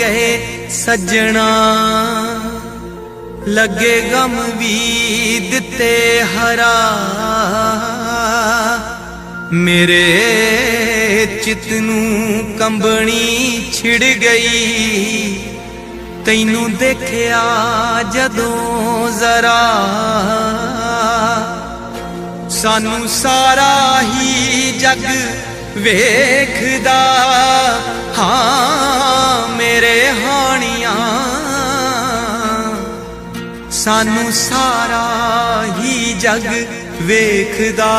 ਗਏ ਸੱਜਣਾ। ਲੱਗੇ ਗਮ ਵੀ ਦਿੱਤੇ ਹਰਾ। ਮੇਰੇ ਚਿਤ ਨੂੰ ਕੰਬਣੀ ਛਿੜ ਗਈ। ਤੈਨੂੰ ਦੇਖਿਆ ਜਦੋਂ ਜ਼ਰਾ। ਸਾਨੂੰ ਸਾਰਾ ਹੀ ਜਗ ਵੇਖਦਾ ਹਾਂ ਮੇਰੇ ਹਾਣੀਆਂ। ਸਾਨੂੰ ਸਾਰਾ ਹੀ ਜਗ ਵੇਖਦਾ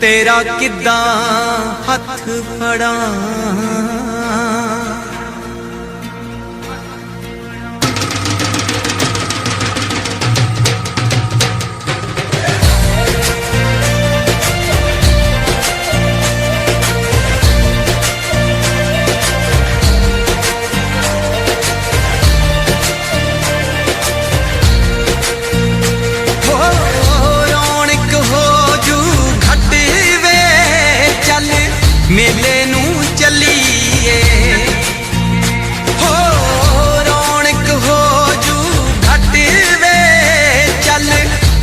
ਤੇਰਾ ਕਿੱਦਾਂ ਹੱਥ ਫੜਾਂ। ਮੇਲੇ ਨੂੰ ਚੱਲੀਏ। ਹੋ ਰੌਣਕ ਹੋ ਜੂ ਘਟ ਵੇ ਚੱਲ,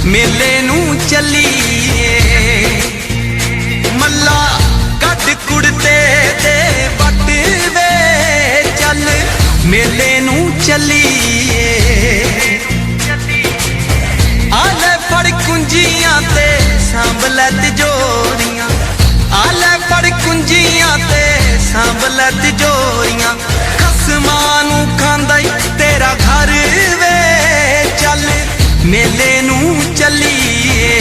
ਮੇਲੇ ਨੂੰ ਚੱਲੀਏ। ਮੱਲਾ ਕੱਢ ਕੁੜਤੇ ਤੇ ਵੱਟ ਵੇ ਚੱਲ, ਮੇਲੇ ਨੂੰ ਚੱਲੀਏ। ਆਲੇ ਫੜ ਕੁੰਜੀਆਂ ਤੇ ਸਾਂਭ ਸਾਂਭ ਲੈ ਤਿਜੋਰੀਆਂ ਖਸਮਾਂ ਨੂੰ ਖਾਂਦਾ ਈ ਤੇਰਾ ਘਰ ਵੇ। ਚੱਲ ਮੇਲੇ ਨੂੰ ਚੱਲੀਏ।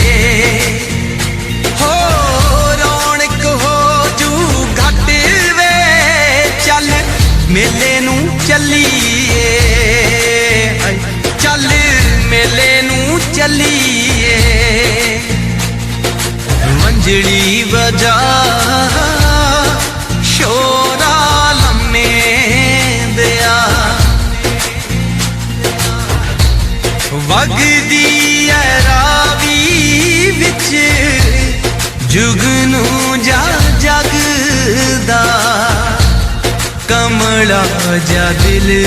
ਹੋ ਰੌਣਕ ਹੋ ਜੂ ਘਟ ਵੇ। ਚੱਲ ਮੇਲੇ ਨੂੰ ਚੱਲੀਏ। ਚੱਲ ਮੇਲੇ ਨੂੰ ਚੱਲੀਏ। ਮੰਜੜੀ ਵਜਾ ਵਗਦੀ ਐ ਰਾਵੀ ਵਿੱਚ। ਜੁਗਨੂ ਜਾ ਜਗਦਾ। ਕਮਲਾ ਜਾ ਦਿਲ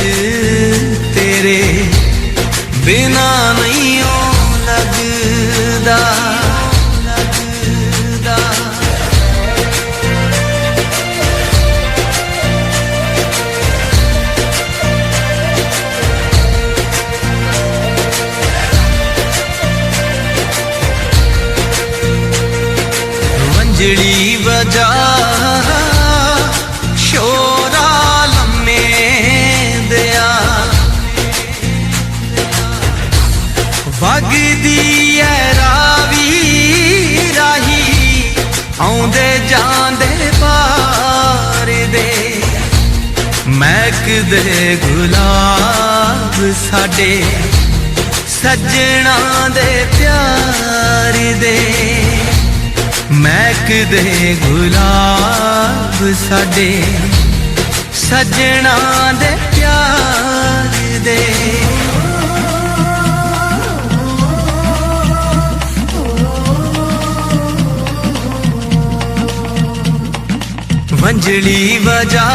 ਤੇਰੇ। ਬਿਨਾ ਵੰਜੜੀ ਸ਼ੋਰਾ ਲੰਮੇ ਦਿਆ। ਵਗਦੀ ਐ ਰਾਵੀ ਰਾਹੀ, ਆਉਂਦੇ ਜਾਂਦੇ ਪਾਰ ਦੇ। ਮਹਿਕਦੇ ਗੁਲਾਬ ਸਾਡੇ, ਸੱਜਣਾ ਦੇ ਪਿਆਰ ਦੇ। ਮਹਿਕ ਦੇ ਗੁਲਾਬ ਸਾਡੇ, ਸਜਣਾ ਦੇ ਪਿਆਰ ਦੇ। ਵੰਜਲੀ ਵਜਾ,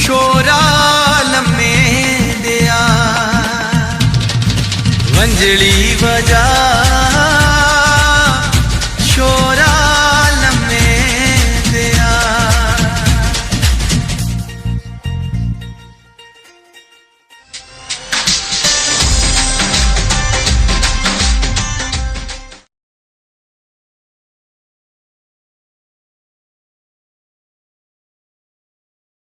ਸ਼ੋਰਾ ਲੰਮੇ ਦਿਆ। ਵੰਜਲੀ ਵਜਾ